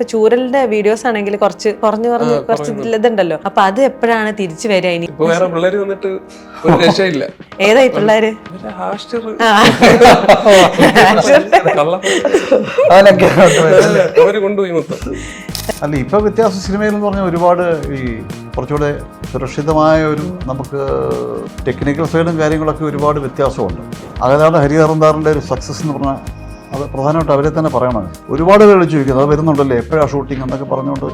ഇപ്പൊ ചൂരലിന്റെ വീഡിയോസ് ആണെങ്കിൽ കുറച്ച് കുറഞ്ഞു കുറഞ്ഞ് കുറച്ച് ഇതുണ്ടല്ലോ. അപ്പൊ അത് എപ്പോഴാണ് തിരിച്ചു വരിക ഇനി? ഇപ്പൊ വേറെ പിള്ളേര് വന്നിട്ട് ഒരു രക്ഷയില്ല. ഏതായി പിള്ളേര്? അവർ കൊണ്ടുപോയി മൊത്തം. അല്ല ഇപ്പൊ വ്യത്യാസ സിനിമയിൽ എന്ന് പറഞ്ഞാൽ ഒരുപാട് ഈ കുറച്ചുകൂടെ സുരക്ഷിതമായ ഒരു നമുക്ക് ടെക്നിക്കൽ സൈഡും കാര്യങ്ങളൊക്കെ ഒരുപാട് വ്യത്യാസമുണ്ട്. അതാണ് ഹരിഹറന്താറിന്റെ ഒരു സക്സസ് എന്ന് പറഞ്ഞാൽ അത് പ്രധാനമായിട്ട് അവരെ തന്നെ പറയണം. ഒരുപാട് പേര് ചോദിക്കുന്നത് അത് വരുന്നുണ്ടല്ലേ? എപ്പോഴാണ് ഷൂട്ടിംഗ് എന്നൊക്കെ പറഞ്ഞുകൊണ്ട്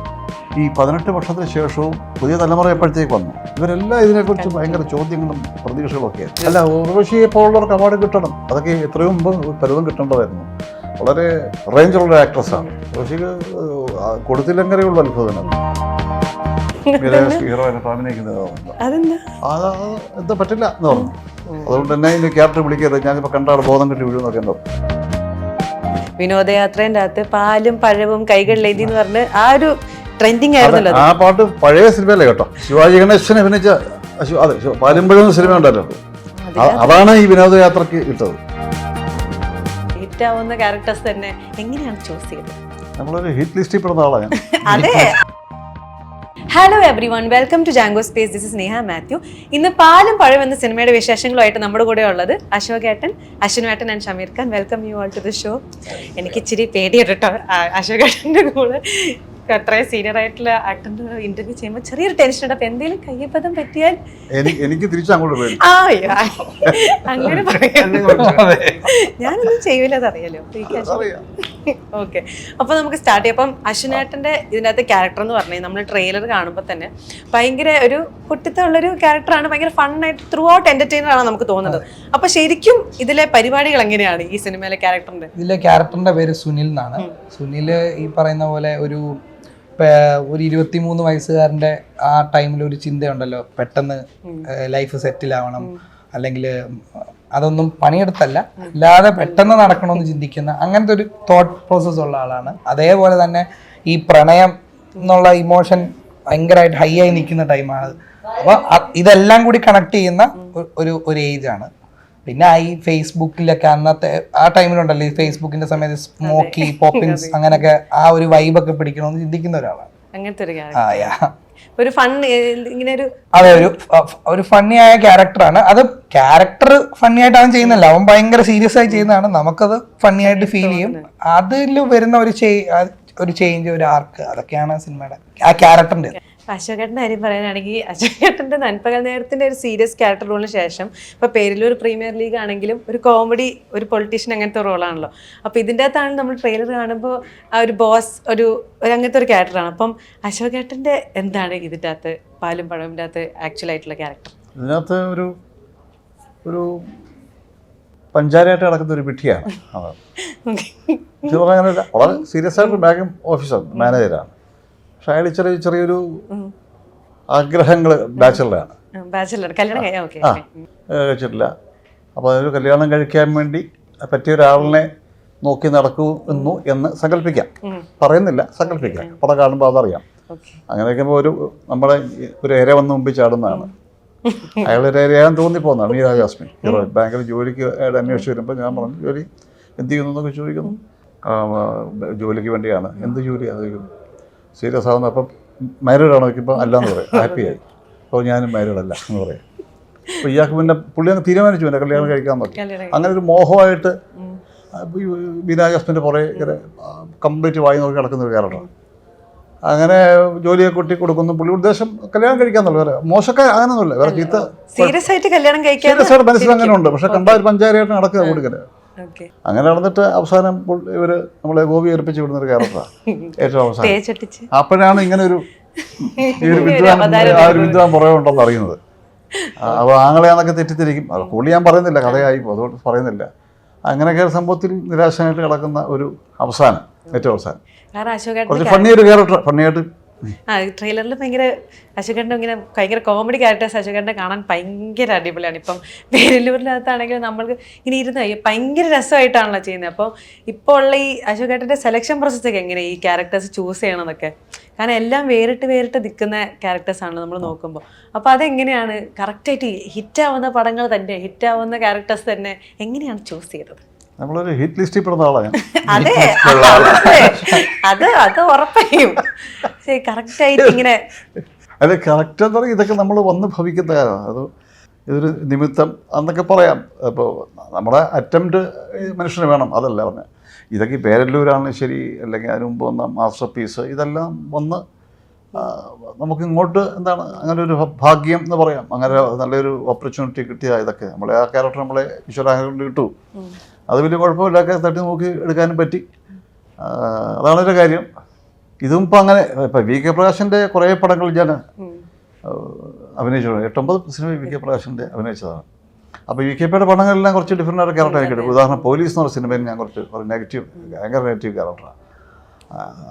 ഈ പതിനെട്ട് വർഷത്തിന് ശേഷവും പുതിയ തലമുറ എപ്പോഴത്തേക്ക് വന്നു? ഇവരെല്ലാം ഇതിനെക്കുറിച്ച് ഭയങ്കര ചോദ്യങ്ങളും പ്രതീക്ഷകളും ഒക്കെ അല്ല ഉർവശിയെ പോലുള്ളവർക്ക് അവാർഡ് കിട്ടണം. അതൊക്കെ എത്രയോ മുമ്പ് പലതും കിട്ടേണ്ടതായിരുന്നു. വളരെ റേഞ്ചുള്ള ആക്ട്രസ്സാണ് ഉർവശിക്ക് കൊടുത്തില്ലെങ്കിലുള്ള അത്ഭുതം ഹീറോ ആയിട്ട് അഭിനയിക്കുന്നത് അതെന്താ? അത് എന്താ പറ്റില്ല എന്ന് പറഞ്ഞു. അതുകൊണ്ട് തന്നെ ഇതിന്റെ ക്യാരക്ടർ വിളിക്കരുത്. ഞാനിപ്പോൾ കണ്ടാട് ബോധം കിട്ടി വീഴുന്നൊക്കെ ഉണ്ടോ? വിനോദയാത്രേന്റെ അകത്ത് പാലും പഴവും കൈകളിലേന്തി എന്ന് പറഞ്ഞ് ആ ഒരു ട്രെൻഡിങ് ആയിരുന്നല്ലോ. ആ പാട്ട് പഴയ സിനിമയല്ലേ കേട്ടോ? ശിവാജി ഗണേശൻ അഭിനയിച്ച അതെ പാലുമ്പഴം സിനിമ ഉണ്ടല്ലോ. അതാണ് ഈ വിനോദയാത്രക്ക് ഇട്ടത്. ഹിറ്റ് ആവുന്ന ക്യാരക്ടേഴ്സ് തന്നെ എങ്ങനെയാണ് ചൂസ് ചെയ്തത്? നമ്മളൊരു ഹിറ്റ് ലിസ്റ്റിൽ പെടുന്ന ആളാണ് hello everyone welcome to Jango space this is Neha Mathew ഇന്ന് പാലും പഴം എന്ന സിനിമയുടെ വിശേഷങ്ങളുമായിട്ട് നമ്മുടെ കൂടെ ഉള്ളത് അശോക് ഏട്ടൻ അശ്വിൻ ഏട്ടൻ and Shameer Khan. Welcome you all to the show എനിക്ക് ഇച്ചിരി പേടിയുണ്ട് കേട്ടോ ആ- അശോക് ഏട്ടന്റെ കൂടെ. അത്രയും സീനിയർ ആയിട്ടുള്ള ആക്ടറിന്റെ ഇന്റർവ്യൂ ചെയ്യുമ്പോൾ ചെറിയൊരു ടെൻഷൻ ഉണ്ട്. അപ്പൊ എന്തെങ്കിലും കയ്യപ്പതം പറ്റിയാൽ എനിക്ക് തിരിച്ചു അങ്ങോട്ട്. അങ്ങനെ പറയാം. ഞാനൊന്നും ചെയ്യൂല അതറിയാലോ. അറിയാം ഓക്കെ അപ്പൊ നമുക്ക് സ്റ്റാർട്ട് ചെയ്യാം. അപ്പം അശ്വിനേട്ടന്റെ ഇതിനകത്ത് ക്യാരക്ടർ എന്ന് പറഞ്ഞാൽ നമ്മൾ ട്രെയിലർ കാണുമ്പോൾ തന്നെ ഭയങ്കര ഒരു കുട്ടിത്തമുള്ളൊരു ക്യാരക്ടറാണ് ഭയങ്കര ഫണ്ണായിട്ട് ത്രൂ ഔട്ട് എന്റർടൈനർ ആണ് നമുക്ക് തോന്നുന്നത്. അപ്പൊ ശരിക്കും ഇതിലെ പരിപാടികൾ എങ്ങനെയാണ് ഈ സിനിമയിലെ ക്യാരക്ടറിന്റെ ഇതിലെ ക്യാരക്ടറിന്റെ പേര് സുനിൽ എന്നാണ്. സുനിൽ ഈ പറയുന്ന പോലെ ഒരു ഒരു ഒരു ഇരുപത്തിമൂന്ന് വയസ്സുകാരന്റെ ആ ടൈമിൽ ഒരു ചിന്തയുണ്ടല്ലോ. പെട്ടെന്ന് ലൈഫ് സെറ്റിൽ ആവണം. അല്ലെങ്കിൽ അതൊന്നും പണിയെടുത്തല്ല. അല്ലാതെ പെട്ടെന്ന് നടക്കണമെന്ന് ചിന്തിക്കുന്ന അങ്ങനത്തെ ഒരു തോട്ട് പ്രോസസ് ഉള്ള ആളാണ്. അതേപോലെ തന്നെ ഈ പ്രണയം എന്നുള്ള ഇമോഷൻ ഭയങ്കരമായിട്ട് ഹൈ ആയി നിൽക്കുന്ന ടൈമാണ് അപ്പോൾ ഇതെല്ലാം കൂടി കണക്ട് ചെയ്യുന്ന ഒരു ഒരു ഏജ് ആണ്. പിന്നെ ഈ ഫേസ്ബുക്കിലൊക്കെ അന്നത്തെ ആ ടൈമിലുണ്ടല്ലോ ഈ ഫേസ്ബുക്കിന്റെ സമയത്ത് സ്മോക്കി പോപ്പിൻസ് അങ്ങനെയൊക്കെ ആ ഒരു വൈബൊക്കെ പിടിക്കണമെന്ന് ചിന്തിക്കുന്ന ഒരാളാണ്. അങ്ങനത്തെ ഒരു ഒരു ഫൺ ഇങ്ങനെ ഒരു അതെ ഒരു ഒരു ഫണ്ണി ആയ ക്യാരക്ടറാണ് അത് ക്യാരക്ടർ ഫണ്ണി ആയിട്ടാണ് ചെയ്യുന്നില്ല അവൻ ഭയങ്കര സീരിയസ് ആയി ചെയ്യുന്നതാണ്. നമുക്കത് ഫണ്ണി ആയിട്ട് ഫീൽ ചെയ്യും. അതിൽ വരുന്ന ഒരു ഒരു ചേഞ്ച് ഒരു ആർക്ക് അതൊക്കെയാണ് സിനിമയുടെ ആ ക്യാരക്ടറിന്റെ അശോകേട്ടന്റെ കാര്യം പറയാനാണെങ്കിൽ അശോകേട്ടന്റെ നൻപകൽ നേരത്തിന്റെ ഒരു സീരിയസ് ക്യാരക്ടർ റോളിന് ശേഷം ഇപ്പോൾ ഒരു പ്രീമിയർ ലീഗ് ആണെങ്കിലും ഒരു കോമഡി ഒരു പൊളിറ്റീഷ്യൻ അങ്ങനത്തെ റോളാണല്ലോ അപ്പോൾ ഇതിന്റെ അകത്താണ് നമ്മൾ ട്രെയിലർ കാണുമ്പോൾ ആ ഒരു ബോസ് ഒരു ഒരു അങ്ങനത്തെ ഒരു ക്യാരക്ടറാണ് അപ്പം അശോകേട്ടന്റെ എന്താണ് ഇതിന്റെ അകത്ത് പാലും പഴമിന്റെ അകത്ത് ആക്ച്വൽ ആയിട്ടുള്ള ക്യാരക്ടർ ഇതിനകത്ത് ഒരു ഒരു പഞ്ചാരിയായിട്ട് നടക്കുന്ന ഒരു പിട്ടിയാണ് വളരെ സീരിയസ് ആയിട്ട് ബാങ്കിങ് ഓഫീസർ മാനേജരാണ് പക്ഷെ അയാൾ ചെറിയ ചെറിയൊരു ആഗ്രഹങ്ങൾ ബാച്ചലറാണ്. ആ വെച്ചിട്ടില്ല അപ്പോൾ അതൊരു കല്യാണം കഴിക്കാൻ വേണ്ടി പറ്റിയ ഒരാളിനെ നോക്കി നടക്കുന്നു എന്ന് സങ്കല്പിക്കാം. പറയുന്നില്ല സങ്കല്പിക്കാം. പടം കാണുമ്പോൾ അതറിയാം. അങ്ങനെ അങ്ങനെയൊക്കെ ഒരു നമ്മുടെ ഒരു ഇര വന്ന് മുമ്പിൽ ചാടുന്നതാണ്. അയാളൊരു ഒരു ഇരയാൻ തോന്നിപ്പോന്നാണ് മീരാ ജാസ്മിൻ. ബാങ്കിൽ ജോലിക്ക് അയാൾ അന്വേഷിച്ച് വരുമ്പോൾ ഞാൻ പറഞ്ഞു ജോലി എന്ത് ചെയ്യുന്നു? എന്നൊക്കെ ചോദിക്കുന്നു. ജോലിക്ക് വേണ്ടിയാണ്. എന്ത് ജോലി? ചോദിക്കുന്നു. സീരിയസ് ആവുന്ന അപ്പം മാരീഡ് ആണോ ചോദിക്കുമ്പോൾ അല്ലാന്ന് പറയും. ഹാപ്പിയായി. അപ്പോൾ ഞാനും മാരീഡ് അല്ല എന്ന് പറയും. അപ്പോൾ ഇയാൾക്ക് പിന്നെ പുള്ളി അങ്ങ് തീരുമാനിച്ചു പിന്നെ കല്യാണം കഴിക്കാൻ നോക്കി അങ്ങനെ ഒരു മോഹമായിട്ട് ബീനാജസ്മിന്റെ പുറകെ ഇങ്ങനെ കംപ്ലീറ്റ് വായി നോക്കി കിടക്കുന്ന ഒരു അങ്ങനെ ജോലിയെ കൊട്ടി കൊടുക്കുന്നു. പുള്ളി ഉദ്ദേശം കല്യാണം കഴിക്കാന്നുള്ള വേറെ മോശക്കാർ അങ്ങനെയൊന്നുമില്ല വേറെ ചീത്ത സീരിയസ് ആയിട്ട് കല്യാണം കഴിക്കാൻ സീരിയസ് ആയിട്ട് മനസ്സിൽ അങ്ങനെ ഉണ്ട് പക്ഷെ കണ്ടാൽ ഒരു പഞ്ചായത്തായിട്ട് നടക്കുക കൊടുക്കൽ ഓക്കെ അങ്ങനെ നടന്നിട്ട് അവസാനം ഇവർ നമ്മളെ ഗോപി ഏർപ്പിച്ചു വിടുന്ന ഒരു ക്യാരക്ടറാണ് ഏറ്റവും അവസാനം. അപ്പോഴാണ് ഇങ്ങനെ ഒരു ഈ ഒരു വിദ്വാൻ ആ ഒരു വിദ്വാൻ പുറകെ ഉണ്ടെന്ന് അറിയുന്നത് അപ്പോൾ ആങ്ങളെയാന്നൊക്കെ തെറ്റിദ്ധരിക്കും. അത് പുള്ളി ഞാൻ പറയുന്നില്ല. കഥയായി അതുകൊണ്ട് പറയുന്നില്ല. അങ്ങനെയൊക്കെ സംഭവത്തിൽ നിരാശനായിട്ട് കിടക്കുന്ന ഒരു അവസാനം. ഏറ്റവും അവസാനം. കുറച്ച് ഫണ്ണി ഒരു ക്യാരക്ടർ ഫണ്ണിയായിട്ട് ആ ട്രെയിലറിൽ ഭയങ്കര അശോകണ്ഠ ഇങ്ങനെ ഭയങ്കര കോമഡി ക്യാരക്ടേഴ്സ് അശോകണ്ഠ കാണാൻ ഭയങ്കര അടിപൊളിയാണ്. ഇപ്പം പേരല്ലൂരിനകത്താണെങ്കിൽ നമ്മൾക്ക് ഇങ്ങനെ ഇരുന്ന് ഭയങ്കര രസമായിട്ടാണല്ലോ ചെയ്യുന്നത്. അപ്പോൾ ഇപ്പോൾ ഉള്ള ഈ അശോകേട്ടന്റെ സെലക്ഷൻ പ്രോസസ്സൊക്കെ എങ്ങനെ ഈ ക്യാരക്ടേഴ്സ് ചൂസ് ചെയ്യണമെന്നൊക്കെ കാരണം എല്ലാം വേറിട്ട് വേറിട്ട് നിൽക്കുന്ന ക്യാരക്ടേഴ്സാണ് നമ്മൾ നോക്കുമ്പോൾ അപ്പോൾ അതെങ്ങനെയാണ് കറക്റ്റായിട്ട് ഹിറ്റാവുന്ന പടങ്ങൾ തന്നെ ഹിറ്റാവുന്ന ക്യാരക്ടേഴ്സ് തന്നെ എങ്ങനെയാണ് ചൂസ് ചെയ്തത്? നമ്മളൊരു ഹിറ്റ് ലിസ്റ്റിൽ പെടുന്ന ആളാണ് അതെ അതെ. അത്. അത് ഉറപ്പായും. ശരി കറക്റ്റ് ആയിട്ട് ഇങ്ങനെ അല്ല കറക്റ്റ് എന്ന് പറഞ്ഞാൽ ഇതൊക്കെ നമ്മൾ വന്ന് ഭവിക്കുന്ന കാര്യമാണ് അത് ഇതൊരു നിമിത്തം എന്നൊക്കെ പറയാം. അപ്പോൾ നമ്മുടെ അറ്റംപ്റ്റ് മനുഷ്യന് വേണം അതല്ല പറഞ്ഞത് ഇതൊക്കെ പേരല്ലൂരാണ് ശരി അല്ലെങ്കിൽ അതിന് മുമ്പ് വന്ന മാസ്റ്റർ പീസ് ഇതെല്ലാം വന്ന് നമുക്ക് ഇങ്ങോട്ട് എന്താണ് അങ്ങനെ ഒരു ഭാഗ്യം എന്ന് പറയാം. അങ്ങനെ നല്ലൊരു ഓപ്പർച്യൂണിറ്റി കിട്ടിയ ഇതൊക്കെ. നമ്മളെ ആ ക്യാരക്ടർ നമ്മളെ ഈശ്വരാഗ്രഹം കിട്ടു. അത് വലിയ കുഴപ്പമില്ലാത്ത തട്ടി നോക്കി എടുക്കാനും പറ്റി. അതാണ് ഒരു കാര്യം. ഇതും ഇപ്പം അങ്ങനെ ഇപ്പം വി കെ പ്രകാശിന്റെ കുറേ പടങ്ങൾ ഞാൻ അഭിനയിച്ചിട്ടുണ്ട്. എട്ടൊമ്പത് സിനിമ വി കെ പ്രകാശിന്റെ അഭിനയിച്ചതാണ്. അപ്പോൾ വി കെ പിയുടെ പടങ്ങളെല്ലാം കുറച്ച് ഡിഫറെന്റ് ആയിട്ട് ക്യാരക്ടർ ആയിരിക്കും ഉദാഹരണം പോലീസ് എന്ന് പറഞ്ഞ സിനിമയിൽ ഞാൻ കുറച്ച് കുറേ നെഗറ്റീവ് ഭയങ്കര നെഗറ്റീവ് ക്യാരക്ടറാണ്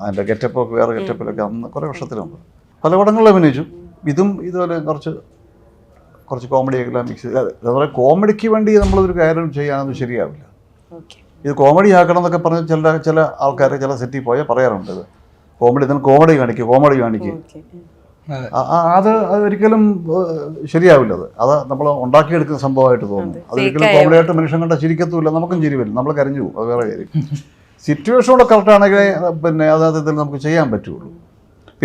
അതിന്റെ ഗെറ്റപ്പൊക്കെ വേറെ ഗെറ്റപ്പിലൊക്കെ അന്ന് കുറേ വർഷത്തിന് മുമ്പ് പല പടങ്ങളിലും അഭിനയിച്ചു. ഇതും ഇതുപോലെ കുറച്ച് കുറച്ച് കോമഡിയൊക്കെ മിക്സ് ചെയ്ത്. അതേപോലെ കോമഡിക്ക് വേണ്ടി നമ്മളൊരു കാര്യം ചെയ്യാനൊന്നും ശരിയാവില്ല. ഇത് കോമഡി ആക്കണം എന്നൊക്കെ പറഞ്ഞ് ചില ചില ആൾക്കാരെ ചില സെറ്റിൽ പോയാൽ പറയാറുണ്ട് ഇത്. കോമഡി ഇതിന് കോമഡി കാണിക്കും കോമഡി കാണിക്കും. അത് അത് ഒരിക്കലും ശരിയാവില്ല അത്. അത് നമ്മൾ ഉണ്ടാക്കിയെടുക്കുന്ന സംഭവമായിട്ട് തോന്നുന്നു അത്. ഒരിക്കലും കോമഡി ആയിട്ട് മനുഷ്യൻ കണ്ട ചിരിക്കത്തുമില്ല. നമുക്കും ചിരി വരും നമ്മൾ കരഞ്ഞു പോകും. അത് വേറെ കാര്യം. സിറ്റുവേഷനോട് കറക്റ്റ് ആണെങ്കിൽ പിന്നെ അതായത് നമുക്ക് ചെയ്യാൻ പറ്റുള്ളൂ.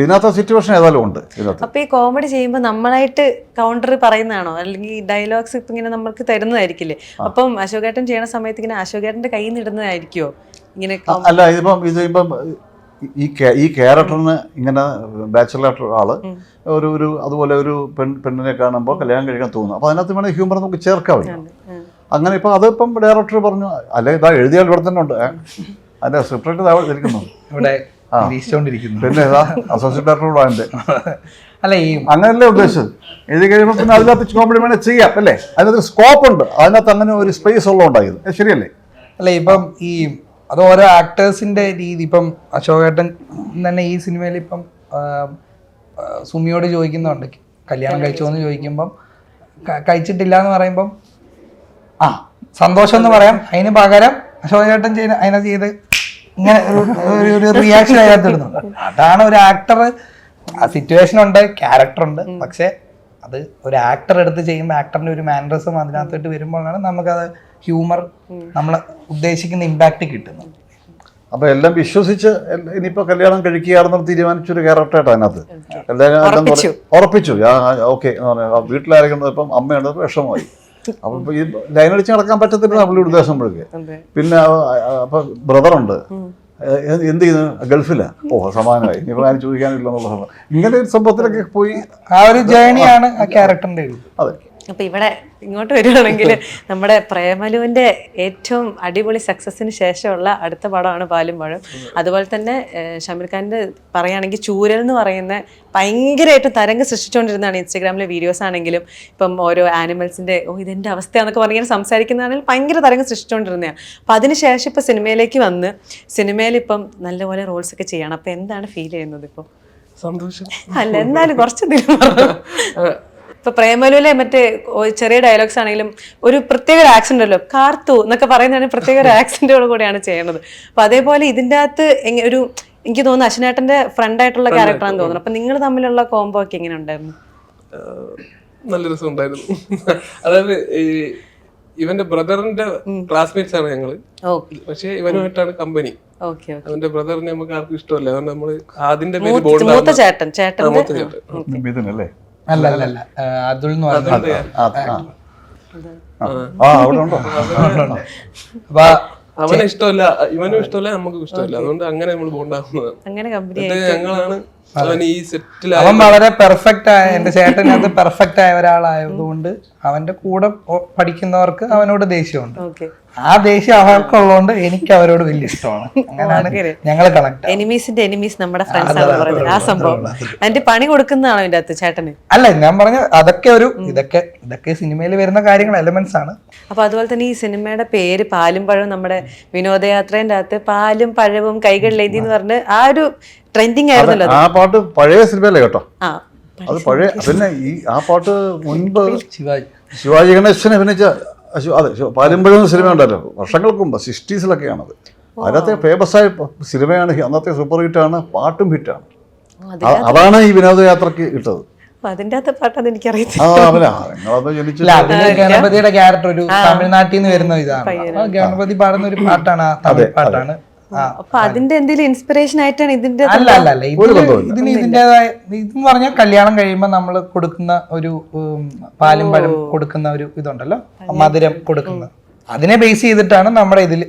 ഇതിനകത്ത് സിറ്റുവേഷൻ ഏതായാലും ഉണ്ട് അപ്പൊ ഈ കോമഡി ചെയ്യുമ്പോൾ നമ്മളായിട്ട് കൗണ്ടർ പറയുന്നതാണോ? അല്ലെങ്കിൽ ഡയലോഗ്സ് ഇപ്പൊ ഇങ്ങനെ നമ്മൾക്ക് തരുന്നതായിരിക്കില്ലേ? അപ്പം അശോകേട്ടൻ ചെയ്യണ സമയത്ത് ഇങ്ങനെ അശോകേട്ടന്റെ കൈ നിന്ന് ഇടുന്നതായിരിക്കുമോ ഇങ്ങനെ അല്ല ഇതിപ്പം ഇത് ഇപ്പം ഈ ഈ ക്യാരക്ടറിന് ഇങ്ങനെ ബാച്ചലർ ആൾ ഒരു ഒരു അതുപോലെ ഒരു പെൺ പെണ്ണിനെ കാണുമ്പോൾ കല്യാണം കഴിക്കാൻ തോന്നും അപ്പോൾ അതിനകത്ത് വേണമെങ്കിൽ ഹ്യൂമർ നമുക്ക് ചേർക്കാവില്ല. അങ്ങനെ ഇപ്പം അതിപ്പം ഡയറക്ടർ പറഞ്ഞു അല്ലെ ഇതാ എഴുതിയാൽ ഇവിടെ തന്നെ ഉണ്ട്. അതിന്റെ സ്ക്രിപ്റ്റ് ഇതാ ഇരിക്കുന്നു. ഇവിടെ പിന്നെ അസോസിയേറ്റ് ഡയറക്ടറോട് അതിന്റെ അല്ല ഈ അങ്ങനല്ലേ ഉദ്ദേശിച്ചത്? എഴുതി കഴിയുമ്പോൾ പിന്നെ അതിനകത്ത് കോമഡി വേണേൽ ചെയ്യാം അല്ലേ? അതിനകത്ത് സ്കോപ്പ് ഉണ്ട്. അതിനകത്ത് അങ്ങനെ ഒരു സ്പേസ് ഉള്ളതുകൊണ്ടായത് ഏ, ശരിയല്ലേ? അല്ല ഇപ്പം ഈ അത് ഓരോ ആക്ടേഴ്സിന്റെ രീതി ഇപ്പം അശോകേട്ടൻ തന്നെ ഈ സിനിമയിൽ ഇപ്പം സുമിയോട് ചോദിക്കുന്നുണ്ട്. കല്യാണം കഴിച്ചോ എന്ന് ചോദിക്കുമ്പം കഴിച്ചിട്ടില്ല എന്ന് പറയുമ്പം ആ. സന്തോഷം എന്ന് പറയാം. അതിന് പകരം അശോകേട്ടൻ ചെയ്യുന്ന അതിനെ ചെയ്ത് ഇങ്ങനെ ഒരു- ഒരു- റിയാക്ഷൻ അതിനകത്ത് ഇടുന്നുണ്ട് അതാണ് ഒരു ആക്ടർ ആ സിറ്റുവേഷൻ ഉണ്ട് ക്യാരക്ടർ ഉണ്ട്. പക്ഷെ അത് ഒരു ആക്ടർ എടുത്ത് ചെയ്യുമ്പോൾ ആക്ടറിന്റെ ഒരു മാനറിസം അതിനകത്തോട്ട് വരുമ്പോഴാണ് നമുക്കത് ഹ്യൂമർ നമ്മൾ ഉദ്ദേശിക്കുന്ന ഇമ്പാക്റ്റ് കിട്ടുന്നത്. അപ്പൊ എല്ലാം വിശ്വസിച്ച് ഇനിയിപ്പോ കല്യാണം കഴിക്കുകയാണെന്ന് തീരുമാനിച്ചൊരു ക്യാരക്ടറായിട്ട് അതിനകത്ത്. എല്ലാവരും ഉറപ്പിച്ചു. ഓക്കെ വീട്ടിലായിരിക്കുന്നത് ഇപ്പം അമ്മയുണ്ട് വിഷമമായി. അപ്പൊ ഈ ലൈൻ അടിച്ച് നടക്കാൻ പറ്റത്തില്ല നമ്മുടെ ഉദ്ദേശം മുഴുകെ അതെ. പിന്നെ അപ്പൊ ബ്രദറുണ്ട്. എന്ത് ചെയ്യുന്നു? ഗൾഫിലാ. ഓ സമാനമായി. ഇനിയിപ്പോ ആരും ചോദിക്കാനില്ല എന്നുള്ള സംഭവം ഇങ്ങനെ ഒരു സംഭവത്തിലൊക്കെ പോയി ആ ഒരു ജേണിയാണ് ആ ക്യാരക്ടറിന്റെ അതെ. അപ്പൊ ഇവിടെ ഇങ്ങോട്ട് വരികയാണെങ്കിൽ നമ്മുടെ പ്രേമലുവിന്റെ ഏറ്റവും അടിപൊളി സക്സസിന് ശേഷമുള്ള അടുത്ത പടമാണ് പാലും പഴം. അതുപോലെ തന്നെ ഷമീർഖാന്റെ ഷമീർ ഖാന്റെ പറയുകയാണെങ്കിൽ ചൂരൽ എന്ന് പറയുന്ന ഭയങ്കരമായിട്ട് തരംഗം സൃഷ്ടിച്ചുകൊണ്ടിരുന്നതാണ് ഇൻസ്റ്റാഗ്രാമിലെ വീഡിയോസ് ആണെങ്കിലും ഇപ്പം ഓരോ ആനിമൽസിന്റെ ഓ ഇതെന്റെ അവസ്ഥ എന്നൊക്കെ പറഞ്ഞിങ്ങനെ സംസാരിക്കുന്നതാണെങ്കിൽ ഭയങ്കര തരംഗം സൃഷ്ടിച്ചുകൊണ്ടിരുന്നതാണ്. അപ്പം അതിനുശേഷം ഇപ്പൊ സിനിമയിലേക്ക് വന്ന് സിനിമയിൽ ഇപ്പം നല്ലപോലെ റോൾസ് ഒക്കെ ചെയ്യണം. അപ്പോൾ എന്താണ് ഫീൽ ചെയ്യുന്നത് ഇപ്പോൾ സന്തോഷം. അല്ല എന്നാലും കുറച്ച് ഇപ്പൊ പ്രേമലുവിലെ മറ്റേ ചെറിയ ഡയലോഗ്സ് ആണെങ്കിലും ഒരു പ്രത്യേക ഒരു ആക്സെന്റ് ഉണ്ടല്ലോ. കാർത്തു എന്നൊക്കെ പറയുന്നതാണ് പ്രത്യേക ഒരു ആക്സെന്റോട് കൂടിയാണ് ചെയ്യുന്നത്. അപ്പൊ അതേപോലെ ഇതിന്റെ അകത്ത് ഒരു എനിക്ക് തോന്നുന്നു അശ്വനേട്ടന്റെ ഫ്രണ്ട് ആയിട്ടുള്ള ക്യാരക്ടറാണെന്ന് തോന്നുന്നു. അപ്പൊ നിങ്ങൾ തമ്മിലുള്ള കോംബോ ഒക്കെ എങ്ങനെ ഉണ്ടായിരുന്നു? നല്ല രസം ഉണ്ടായിരുന്നു അതായത് ഈ ഇവന്റെ ബ്രദറിന്റെ ക്ലാസ്മേറ്റ്സ് ആണ് ഞങ്ങൾ. പക്ഷേ ഇവനുമായിട്ടാണ് കമ്പനി ഓക്കെ ഓക്കെ. അവന്റെ ബ്രദറിനെ നമുക്ക് ആർക്കും ഇഷ്ടമല്ല. അതുകൊണ്ട് നമ്മൾ അതിന്റെ പേര് ബോർഡ് ചേട്ടൻ. ചേട്ടൻ. അല്ലേ അതുൽ എന്ന് ആ, അവിടെ ഉണ്ടോ? അപ്പൊ അവനെ ഇഷ്ടമല്ല. ഇവനും ഇഷ്ടമല്ല നമുക്ക് ഇഷ്ടമല്ല. അതുകൊണ്ട് അങ്ങനെ നമ്മൾ ബോണ്ടാകുന്നത് ഞങ്ങളാണ് അവൻ ഈ സെറ്റിൽ അവൻ വളരെ പെർഫെക്റ്റ് ആയ എന്റെ ചേട്ടനകത്ത് പെർഫെക്റ്റ് ആയ ഒരാളായതുകൊണ്ട് അവന്റെ കൂടെ പഠിക്കുന്നവർക്ക് അവനോട് ദേഷ്യമുണ്ട്. ആ ദേഷ്യം അവർക്കുള്ളതുകൊണ്ട് എനിക്ക് അവരോട് വലിയ ഇഷ്ടമാണ്. അങ്ങനെയാണ് ഞങ്ങൾ കണക്ട് എനിമീസിന്റെ എനിമീസ് നമ്മുടെ ഫ്രണ്ട്സ് ആ സംഭവം. അതിന്റെ പണി കൊടുക്കുന്നതാണോ അതിന്റെ അകത്ത് ചേട്ടന്? അല്ല ഞാൻ പറഞ്ഞ അതൊക്കെ ഒരു ഇതൊക്കെ ഇതൊക്കെ സിനിമയിൽ വരുന്ന കാര്യങ്ങൾ എലമെന്റ്സ് ആണ്. അപ്പൊ അതുപോലെ തന്നെ ഈ സിനിമയുടെ പേര് പാലും പഴവും നമ്മുടെ വിനോദയാത്രേന്റെ അകത്ത് പാലും പഴവും കൈകളിലേന്തി എന്ന് പറഞ്ഞ് ആ ഒരു ട്രെൻഡിങ് ആയിരുന്നല്ലോ ആ പാട്ട് പഴയ സിനിമയല്ലേ കേട്ടോ? ആ അത് പഴയ പിന്നെ ഈ ആ പാട്ട് മുൻപ് ശിവാജി. ശിവാജി ഗണേശൻ അഭിനയിച്ച അശു- അതെ പാലുമ്പഴം സിനിമ ഉണ്ടല്ലോ. വർഷങ്ങൾക്ക് മുമ്പ് സിക്സ്റ്റീസിലൊക്കെയാണത്. അതിനകത്തെ ഫേമസ് ആയ സിനിമയാണ് അന്നത്തെ സൂപ്പർ ഹിറ്റാണ് പാട്ടും ഹിറ്റാണ് അത് അതാണ് ഈ വിനോദയാത്രക്ക് ഇട്ടത്. അതിന്റെ അകത്തെ പാട്ടാന്ന് എനിക്കറിയത്തില്ല. ഗണപതിയുടെ ക്യാരക്ടർ ഒരു തമിഴ്നാട്ടിൽ നിന്ന് വരുന്ന ഇതാണ്. ഗണപതി പാടുന്ന ഒരു പാട്ടാണ് ആ തമിഴ് പാട്ടാണ്. അപ്പൊ അതിന്റെ എന്തെങ്കിലും ഇൻസ്പിറേഷൻ ആയിട്ടാണ് ഇതിന്റെ അല്ല അല്ല അല്ല ഇതിന് ഇതിന് ഇതിന്റേതായ ഇതെന്ന് പറഞ്ഞാൽ കല്യാണം കഴിയുമ്പോൾ നമ്മൾ കൊടുക്കുന്ന ഒരു പാലും പഴം കൊടുക്കുന്ന ഒരു ഇതുണ്ടല്ലോ? മധുരം കൊടുക്കുന്ന. അതിനെ ബേസ് ചെയ്തിട്ടാണ് നമ്മുടെ ഇതിൽ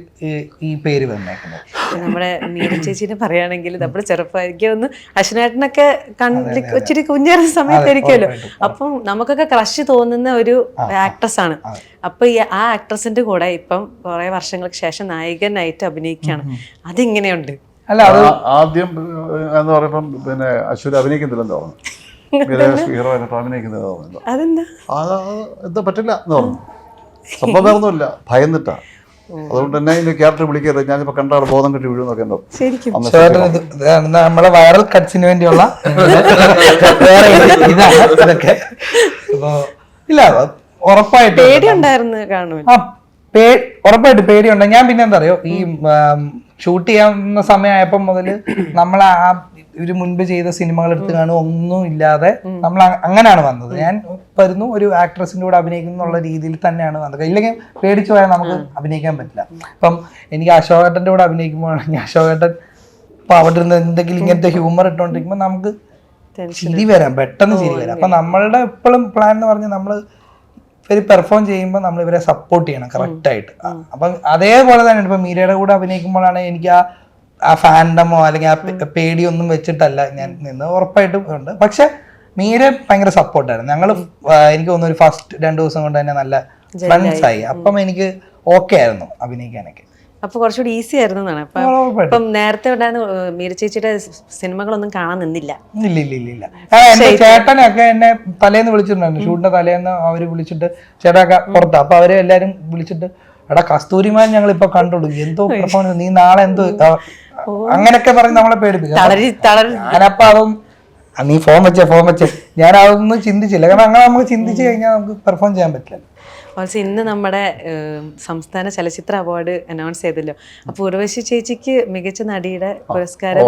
ഈ പേര് വന്നേക്കുന്നത്. നമ്മുടെ മീര ചേച്ചിനെ പറയുകയാണെങ്കിൽ നമ്മുടെ ചെറുപ്പമായിരിക്കും ഒന്ന് അശ്വനേട്ടനൊക്കെ കണ്ടി ഇച്ചിരി കുഞ്ഞേറുന്ന സമയത്തായിരിക്കുമല്ലോ. അപ്പം നമുക്കൊക്കെ ക്രഷ് തോന്നുന്ന ഒരു ആക്ട്രസ് ആണ്. അപ്പൊ ഈ ആ ആക്ട്രസിന്റെ കൂടെ ഇപ്പം കുറെ വർഷങ്ങൾക്ക് ശേഷം നായകനായിട്ട് അഭിനയിക്കുകയാണ്. അതിങ്ങനെയുണ്ട്. അല്ല അത് ആദ്യം എന്ന് പറയുമ്പം പിന്നെ അശ്വരി അഭിനയിക്കുന്നില്ലെന്ന് തോന്നുന്നു. ഹീറോ ആയിട്ട് പറഞ്ഞു അതെന്താ? അത് പറ്റില്ല എന്ന് പറഞ്ഞു സംഭവം വേറൊന്നുമില്ല ഭയന്നിട്ടാ അതുകൊണ്ട് തന്നെ ഇതിന്റെ ക്യാരക്ടർ വിളിക്കരുത്. ഞാനിപ്പോ കണ്ടാൽ ബോധം കെട്ടി വീഴുന്നൊക്കെ ഉണ്ടോ നമ്മളെ വൈറൽ കട്ട്സിന് വേണ്ടിയുള്ള ഇതൊക്കെ. ഇല്ല ഉറപ്പായിട്ട് പേടി ഉറപ്പായിട്ട് പേടിയുണ്ട്. ഞാൻ പിന്നെ എന്താ അറിയോ? ഈ ഷൂട്ട് ചെയ്യാവുന്ന സമയമായപ്പോൾ മുതൽ നമ്മൾ ആ ഒരു മുൻപ് ചെയ്ത സിനിമകൾ എടുത്ത് കാണുക ഒന്നും ഇല്ലാതെ നമ്മൾ അങ്ങനെയാണ് വന്നത്. ഞാൻ വരുന്നു ഒരു ആക്ട്രസിന്റെ കൂടെ അഭിനയിക്കുന്നു എന്നുള്ള രീതിയിൽ തന്നെയാണ് വന്നത്. ഇല്ലെങ്കിൽ പേടിച്ചു പോയാൽ നമുക്ക് അഭിനയിക്കാൻ പറ്റില്ല. അപ്പം എനിക്ക് അശോകേട്ടന്റെ കൂടെ അഭിനയിക്കുമ്പോഴാണെങ്കിൽ അശോകേട്ടൻ ഇപ്പൊ അവിടെ ഇരുന്ന് എന്തെങ്കിലും ഇങ്ങനത്തെ ഹ്യൂമർ ഇട്ടുകൊണ്ടിരിക്കുമ്പോൾ നമുക്ക് ചിരി വരാം. പെട്ടെന്ന് ചിരി വരാം. അപ്പൊ നമ്മളുടെ എപ്പോഴും പ്ലാൻ എന്ന് പറഞ്ഞാൽ നമ്മൾ ഇവർ പെർഫോം ചെയ്യുമ്പോൾ നമ്മൾ ഇവരെ സപ്പോർട്ട് ചെയ്യണം കറക്റ്റ് ആയിട്ട്. അപ്പം അതേപോലെ തന്നെ ഇപ്പൊ മീരയുടെ കൂടെ അഭിനയിക്കുമ്പോഴാണ് എനിക്ക് ആ ആ ഫാൻഡമോ അല്ലെങ്കിൽ ആ പേടിയൊന്നും വെച്ചിട്ടല്ല ഞാൻ നിന്ന് ഉറപ്പായിട്ടും ഉണ്ട്. പക്ഷെ മീര ഭയങ്കര സപ്പോർട്ടായിരുന്നു ഞങ്ങൾ എനിക്ക് തോന്നുന്നു ഒരു ഫസ്റ്റ് രണ്ട് ദിവസം കൊണ്ട് തന്നെ നല്ല ഫ്രണ്ട്സ് ആയി. അപ്പം എനിക്ക് ഓക്കെ ആയിരുന്നു അഭിനയിക്കാനൊക്കെ. അപ്പൊ കുറച്ചുകൂടി ഈസി ആയിരുന്നു എന്നാണ് ഇപ്പം നേരത്തെ ഉണ്ടായിരുന്ന മീര ചേച്ചിയുടെ സിനിമകളൊന്നും കാണാൻ നിന്നില്ല. ഇല്ല ഇല്ല ഇല്ല എന്റെ ചേട്ടനൊക്കെ എന്നെ തലേന്ന് വിളിച്ചിട്ടുണ്ടായിരുന്നു. ഷൂട്ടിന്റെ തലേന്ന് അവർ വിളിച്ചിട്ട് ചേട്ടനൊക്കെ പുറത്ത്. അപ്പൊ അവരെ എല്ലാരും വിളിച്ചിട്ട് എടാ കസ്തൂരിമാൻ ഞങ്ങൾ ഇപ്പൊ കണ്ടുള്ളൂ. എന്തോ പെർഫോമൻസ് നീ നാളെ എന്തോ അങ്ങനെയൊക്കെ പറഞ്ഞ് നമ്മളെ പേടിപ്പിക്കും. ഞാനപ്പോ അതും നീ ഫോം വെച്ച ഫോം വെച്ചേ. ഞാൻ അതൊന്നും ചിന്തിച്ചില്ല. കാരണം അങ്ങനെ നമുക്ക് ചിന്തിച്ചു കഴിഞ്ഞാൽ നമുക്ക് പെർഫോം ചെയ്യാൻ പറ്റില്ല ഓൾസോ ഇന്ന് നമ്മുടെ സംസ്ഥാന ചലച്ചിത്ര അവാർഡ് അനൗൺസ് ചെയ്തല്ലോ. അപ്പൊ ഉർവശി ചേച്ചിക്ക് മികച്ച നടിയുടെ പുരസ്കാരം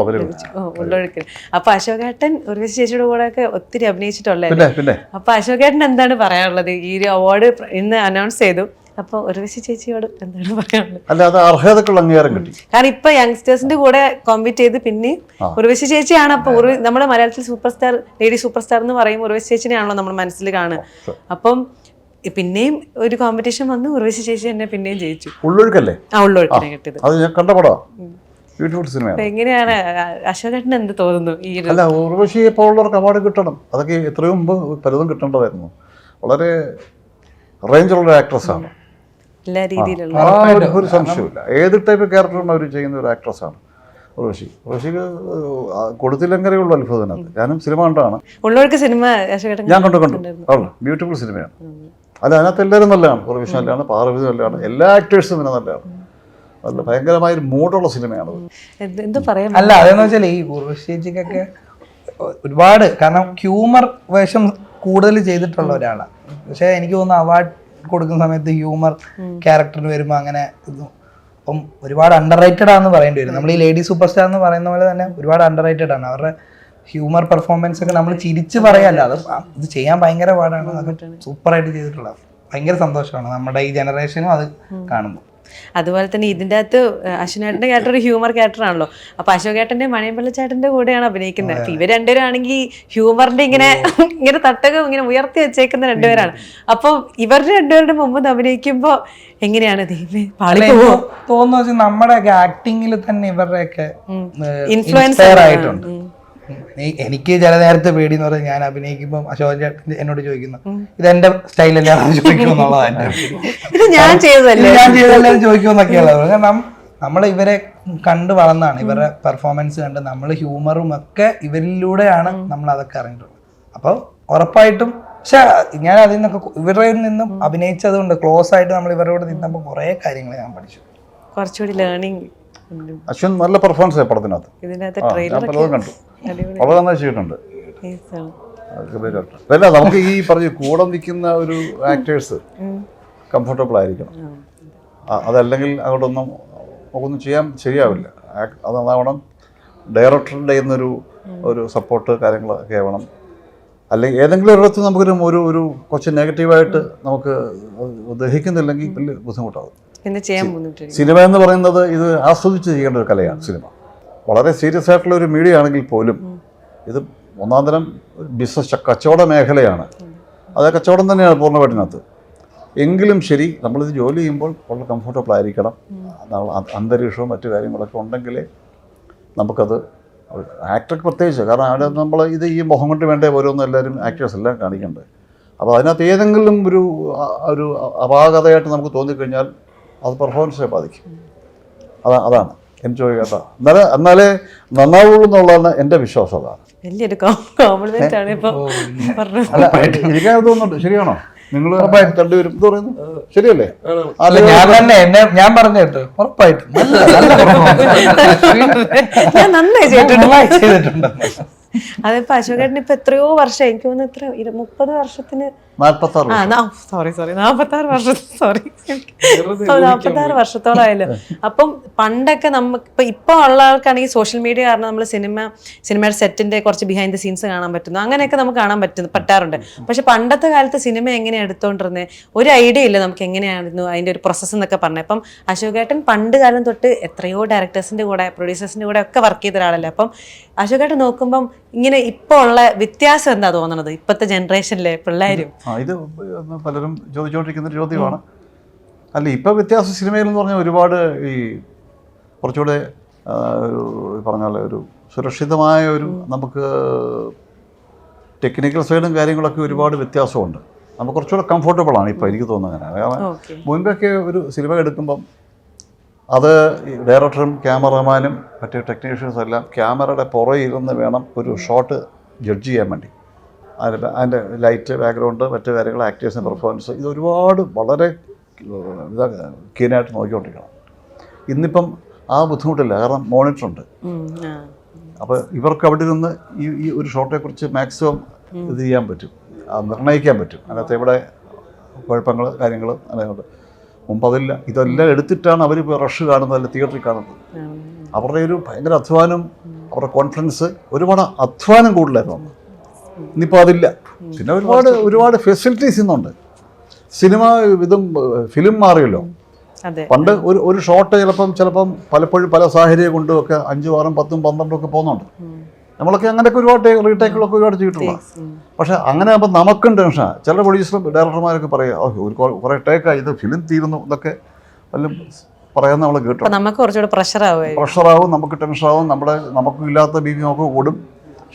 ഉള്ളൊഴുക്കൽ. അപ്പോൾ അശോകേട്ടൻ ഉർവശി ചേച്ചിയുടെ കൂടെ ഒക്കെ ഒത്തിരി അഭിനയിച്ചിട്ടുള്ളത് അപ്പോൾ അശോകേട്ടൻ എന്താണ് പറയാനുള്ളത്? ഈ ഒരു അവാർഡ് ഇന്ന് അനൗൺസ് ചെയ്തു. അപ്പൊ ഉർവശി ചേച്ചിയോട് എന്താണ് പറയാനുള്ളത്? അല്ല അത് അർഹതക്കുള്ള അംഗീകാരം കിട്ടി. കാരണം ഇപ്പൊ യങ്സ്റ്റേഴ്സിന്റെ കൂടെ കോമ്പീറ്റ് ചെയ്ത് പിന്നെ ഉർവശി ചേച്ചിയാണ്. അപ്പൊ നമ്മുടെ മലയാളത്തിൽ super star lady super star എന്ന് പറയും ഉർവശി ചേച്ചിനെയാണല്ലോ നമ്മൾ മനസ്സിൽ കാണുക. അപ്പം പിന്നെയും ഒരു കോമ്പറ്റീഷൻ വന്ന് ഉർവശി ചേച്ചി തന്നെ പിന്നെയും ജയിച്ചു. ഉള്ളൊഴുക്കല്ലേ? ആ ഉള്ളൊഴുക്കിനെ കിട്ടിയത്. അത് ഞാൻ കണ്ട പടമാ ബ്യൂട്ടിഫുൾ സിനിമയാണ് എങ്ങനെയാണ് അശോകേട്ടൻ എന്ത് തോന്നുന്നു ഈ അല്ല ഉർവശിയെ പോലുള്ളവർക്ക് അവാർഡ് കിട്ടണം. അതൊക്കെ എത്രയും മുമ്പ് പലതും കിട്ടേണ്ടതായിരുന്നു. വളരെ റേഞ്ചുള്ള ആക്ട്രസ് ആണ്. എല്ലാ രീതിയിലുള്ള ഒരു സംശയമില്ല ഏത് ടൈപ്പ് ക്യാരക്ടറും അവർ ചെയ്യുന്ന ഒരു ആക്ട്രസ് ആണ് ഉർവശി. ഉർവശിക്ക് കൊടുത്തില്ലെങ്കിലേ ഉള്ളൂ അത്ഭുതത്തിനകത്ത്. ഞാനും സിനിമ കണ്ടാണ്. ഉള്ളൊഴുക്ക് സിനിമ ഞാൻ കണ്ടു കണ്ടു. ബ്യൂട്ടിഫുൾ സിനിമയാണ് അല്ല അതിനകത്ത് എല്ലാവരും നല്ലതാണ്. പ്രൊഫഷൻ നല്ലതാണ് പാർവതി നല്ലതാണ്. എല്ലാ ആക്ടേഴ്സും പിന്നെ നല്ലതാണ്. നല്ല ഭയങ്കരമായ ഒരു മൂഡുള്ള സിനിമയാണ് എന്ത്- എന്തോ അല്ല അതെന്ന് വെച്ചാൽ ഈ ഉർവശേച്ചിക്കൊക്കെ ഒരുപാട് കാരണം ഹ്യൂമർ വേഷം കൂടുതൽ ചെയ്തിട്ടുള്ള ഒരാളാണ് പക്ഷേ എനിക്ക് തോന്നുന്നു അവാർഡ് കൊടുക്കുന്ന സമയത്ത് ഹ്യൂമർ ക്യാരക്ടറിന് വരുമ്പോൾ അങ്ങനെ ഇത്. അപ്പം ഒരുപാട് അണ്ടർ റൈറ്റഡ് ആണെന്ന് പറയേണ്ടി വരും. നമ്മൾ ഈ ലേഡി സൂപ്പർ സ്റ്റാർ എന്ന് പറയുന്ന പോലെ തന്നെ ഒരുപാട് അണ്ടർ റൈറ്റഡ് ആണ്. അവരുടെ ഹ്യൂമർ പെർഫോമൻസ് ഒക്കെ നമ്മൾ ചിരിച്ച് പറയല്ല. അത് ഇത് ചെയ്യാൻ ഭയങ്കര പാടാണ്. സൂപ്പർ ആയിട്ട് ചെയ്തിട്ടുള്ളത് ഭയങ്കര സന്തോഷമാണ്. നമ്മുടെ ഈ ജനറേഷനും അത് കാണുമ്പോൾ അതുപോലെ തന്നെ ഇതിന്റെ അകത്ത് അശ്വനേട്ടന്റെ ക്യാരക്ടർ ഒരു ഹ്യൂമർ ക്യാരക്ടർ ആണല്ലോ. അപ്പൊ അശോകേട്ടന്റെ മണിയമ്പള്ളച്ചേട്ടന്റെ കൂടെയാണ് അഭിനയിക്കുന്നത്. അപ്പൊ ഇവർ രണ്ടുപേരും ആണെങ്കിൽ ഹ്യൂമറിന്റെ ഇങ്ങനെ ഇങ്ങനെ തട്ടകം ഇങ്ങനെ ഉയർത്തി വെച്ചേക്കുന്ന രണ്ടുപേരാണ്. അപ്പോൾ ഇവരുടെ രണ്ടുപേരുടെ മുമ്പ് അഭിനയിക്കുമ്പോ എങ്ങനെയാണ്? തോന്നുന്നു നമ്മുടെ ആക്ടിങ്ങിൽ തന്നെ ഇവരുടെയൊക്കെ ഇൻഫ്ലുവൻസ് ആയിട്ടുണ്ട്. എനിക്ക് ചില നേരത്തെ പേടി എന്ന് പറഞ്ഞാൽ ഞാൻ അഭിനയിക്കുമ്പോൾ അശോകൻ ചേട്ടൻ എന്നോട് ചോദിക്കുന്നു ഇത് എന്റെ സ്റ്റൈലല്ലാന്ന് ചോദിക്കുമെന്നുള്ളതാണ് ഇത് ഞാൻ ചെയ്തതല്ലേ? ഞാൻ ചെയ്തല്ലേ ചോദിക്കുമെന്നൊക്കെയുള്ളത് കാരണം നമ്മൾ ഇവരെ കണ്ട് വളർന്നാണ് ഇവരുടെ പെർഫോമൻസ് കണ്ട് നമ്മൾ ഹ്യൂമറും ഒക്കെ ഇവരിലൂടെയാണ് നമ്മൾ അതൊക്കെ അറിഞ്ഞിട്ടുള്ളത്. അപ്പോൾ ഉറപ്പായിട്ടും പക്ഷെ ഞാൻ അതിൽ നിന്നൊക്കെ ഇവരുടെ നിന്നും അഭിനയിച്ചത് കൊണ്ട് ക്ലോസ് ആയിട്ട് നമ്മൾ ഇവരോട് നിന്നപ്പോൾ കുറേ കാര്യങ്ങൾ ഞാൻ പഠിച്ചു. കുറച്ചുകൂടി ലേണിംഗ് അശ്വിൻ നല്ല പെർഫോമൻസ് പടത്തിനകത്ത്. ഇതിനകത്ത് കണ്ടു. വളരെ നന്നായി ചെയ്തിട്ടുണ്ട്. അല്ല നമുക്ക് ഈ പറഞ്ഞ കൂടെ നിൽക്കുന്ന ഒരു ആക്ടേഴ്സ് കംഫർട്ടബിൾ ആയിരിക്കണം. അതല്ലെങ്കിൽ അങ്ങോട്ടൊന്നും നമുക്കൊന്നും ചെയ്യാൻ ശരിയാവില്ല. അത് അതാവണം ഡയറക്ടറുടെ ഒരു സപ്പോർട്ട് കാര്യങ്ങളൊക്കെ ആവണം അല്ലെങ്കിൽ ഏതെങ്കിലും ഒരിടത്ത് നമുക്കൊരു ഒരു ഒരു കുറച്ച് നെഗറ്റീവായിട്ട് നമുക്ക് ദഹിക്കുന്നില്ലെങ്കിൽ വലിയ ബുദ്ധിമുട്ടാകും സിനിമ എന്ന് പറയുന്നത് ഇത് ആസ്വദിച്ച് ചെയ്യേണ്ട ഒരു കലയാണ് സിനിമ. വളരെ സീരിയസ് ആയിട്ടുള്ള ഒരു മീഡിയ ആണെങ്കിൽ പോലും ഇത് ഒന്നാം തരം ബിസിനസ് കച്ചവട മേഖലയാണ്. അത് കച്ചവടം തന്നെയാണ് പൂർണമായിട്ടിനകത്ത് എങ്കിലും ശരി നമ്മളിത് ജോലി ചെയ്യുമ്പോൾ വളരെ കംഫർട്ടബിൾ ആയിരിക്കണം. അന്തരീക്ഷവും മറ്റു കാര്യങ്ങളൊക്കെ ഉണ്ടെങ്കിലേ നമുക്കത് ആക്ടർക്ക് പ്രത്യേകിച്ച് കാരണം അവിടെ നമ്മൾ ഇത് ഈ മുഖം കൊണ്ട് വേണ്ടേ ഓരോന്നും എല്ലാവരും ആക്ടേഴ്സ് എല്ലാം കാണിക്കേണ്ടത് അപ്പോൾ അതിനകത്ത് ഏതെങ്കിലും ഒരു ഒരു അപാകതയായിട്ട് നമുക്ക് തോന്നിക്കഴിഞ്ഞാൽ അത് പെർഫോമൻസിനെ ബാധിക്കും. അതാ അതാണ്. എൻജോയ് കേട്ടോ എന്നാലേ എന്നാലേ നന്നാവുള്ളൂ എന്നുള്ളതാണ് എന്റെ വിശ്വാസം അതാണ്. വലിയൊരു കോംപ്ലിമെന്റ് ആണ് ഇപ്പൊ അല്ല എനിക്കത് തോന്നുന്നുണ്ട്. ശരിയാണോ? നിങ്ങൾ രണ്ടുപേരും എന്ന് പറയുന്നു? ശരിയല്ലേ? അല്ല ഞാൻ തന്നെ എന്നെ ഞാൻ പറഞ്ഞു കേട്ടോ. ഉറപ്പായിട്ടും. നല്ല നല്ല നന്നായി ചെയ്തിട്ടുണ്ട്. അതിപ്പോ അശോകേട്ടൻ ഇപ്പൊ എത്രയോ വർഷം എനിക്ക് തോന്നുന്നു എത്ര? മുപ്പത് വർഷത്തിന് സോറി സോറി നാപ്പത്തി ആറ് വർഷം സോറി നാപ്പത്തി ആറ് വർഷത്തോളം ആയല്ലോ അപ്പം പണ്ടൊക്കെ നമുക്ക് ഇപ്പൊ ഇപ്പൊ ഉള്ള ആൾക്കാണെങ്കിൽ സോഷ്യൽ മീഡിയ കാരണം നമ്മൾ സിനിമ സിനിമയുടെ സെറ്റിന്റെ കുറച്ച് ബിഹൈൻഡ് ദ സീൻസ് കാണാൻ പറ്റുന്നു. അങ്ങനെയൊക്കെ നമുക്ക് കാണാൻ പറ്റുന്നു പറ്റാറുണ്ട്. പക്ഷെ പണ്ടത്തെ കാലത്ത് സിനിമ എങ്ങനെയാണ് എടുത്തോണ്ടിരുന്നത് ഒരു ഐഡിയ ഇല്ല നമുക്ക് എങ്ങനെയായിരുന്നു അതിന്റെ ഒരു പ്രോസസ്സ് എന്നൊക്കെ പറഞ്ഞത് അപ്പം അശോകേട്ടൻ പണ്ട് കാലം തൊട്ട് എത്രയോ ഡയറക്ടേഴ്സിന്റെ കൂടെ പ്രൊഡ്യൂസേഴ്സിന്റെ കൂടെ ഒക്കെ വർക്ക് ചെയ്ത ഒരാളല്ലേ. അപ്പം അശോകേട്ടൻ നോക്കുമ്പം ഇങ്ങനെ ഇപ്പോൾ ഉള്ള വ്യത്യാസം എന്താ തോന്നണത്? ഇപ്പോഴത്തെ ജനറേഷനിലെ പിള്ളേരും? ആ ഇത് പലരും ചോദിച്ചുകൊണ്ടിരിക്കുന്ന ഒരു ചോദ്യമാണ്. അല്ല ഇപ്പോൾ വ്യത്യാസം സിനിമയിൽ എന്ന് പറഞ്ഞാൽ ഒരുപാട് ഈ കുറച്ചുകൂടെ ഒരു പറഞ്ഞാൽ ഒരു സുരക്ഷിതമായ ഒരു നമുക്ക് ടെക്നിക്കൽ സൈഡും കാര്യങ്ങളൊക്കെ ഒരുപാട് വ്യത്യാസമുണ്ട്. നമുക്ക് കുറച്ചുകൂടെ കംഫർട്ടബിൾ ആണ് ഇപ്പോൾ എനിക്ക് തോന്നുന്നത് അങ്ങനെ. മുൻപൊക്കെ ഒരു സിനിമ എടുക്കുമ്പം അത് ഡയറക്ടറും ക്യാമറമാനും മറ്റ് ടെക്നീഷ്യൻസും എല്ലാം ക്യാമറയുടെ പുറകിൽ ഇരുന്ന് വേണം ഒരു ഷോട്ട് ജഡ്ജ് ചെയ്യാൻ വേണ്ടി. അതിന്റെ അതിന്റെ ലൈറ്റ് ബാക്ക്ഗ്രൗണ്ട് മറ്റു കാര്യങ്ങൾ ആക്ടേഴ്സിന്റെ പെർഫോമൻസ് ഇത് ഒരുപാട് വളരെ ഇതാ കീനായിട്ട് നോക്കിക്കൊണ്ടിരിക്കണം. ഇന്നിപ്പം ആ ബുദ്ധിമുട്ടില്ല കാരണം മോണിറ്റർ ഉണ്ട്. അപ്പോൾ ഇവർക്ക് അവിടെ ഇരുന്ന് ഈ ഈ ഒരു ഷോട്ടെക്കുറിച്ച് മാക്സിമം ഇത് ചെയ്യാൻ പറ്റും. നിർണയിക്കാൻ പറ്റും. അതിനകത്ത് ഇവിടെ കുഴപ്പങ്ങൾ കാര്യങ്ങൾ അതുകൊണ്ട് മുമ്പ് അതില്ല ഇതെല്ലാം എടുത്തിട്ടാണ് അവർ ഇപ്പോൾ റഷ് കാണുന്നത് അല്ല തിയേറ്ററിൽ കാണുന്നത്. അവരുടെ ഒരു ഭയങ്കര അധ്വാനം അവരുടെ കോൺഫിഡൻസ് ഒരുപാട് അധ്വാനം കൂടുതലായിരുന്നു അന്ന്. ഇന്നിപ്പോൾ അതില്ല. പിന്നെ ഒരുപാട് ഒരുപാട് ഫെസിലിറ്റീസ് ഇന്നുണ്ട്. സിനിമ ഇതും ഫിലിം മാറിയല്ലോ. പണ്ട് ഒരു ഒരു ഷോട്ട് ചിലപ്പം ചിലപ്പം പലപ്പോഴും പല സാഹചര്യം കൊണ്ടും ഒക്കെ അഞ്ചും ആറും പത്തും പന്ത്രണ്ടും ഒക്കെ പോകുന്നുണ്ട്. നമ്മളൊക്കെ അങ്ങനെയൊക്കെ ഒരുപാട് റീടേക്കുകളൊക്കെ ഒരുപാട് ചെയ്തിട്ടുള്ള പക്ഷെ അങ്ങനെ ആകുമ്പോൾ നമുക്കും ടെൻഷനാണ് ചില പ്രൊഡ്യൂസറും ഡയറക്ടർമാരൊക്കെ പറയുക "ഓ, ഒരു കുറെ- ടേക്കായി ഇത് ഫിലിം തീരുന്നു എന്നൊക്കെ വല്ലതും പറയാൻ നമ്മൾ കേട്ടു. നമുക്ക് കുറച്ചുകൂടെ പ്രഷറാവും പ്രഷറാവും നമുക്ക് ടെൻഷനാവും നമ്മുടെ നമുക്കും ഇല്ലാത്ത ബി പി നമുക്ക് കൂടും.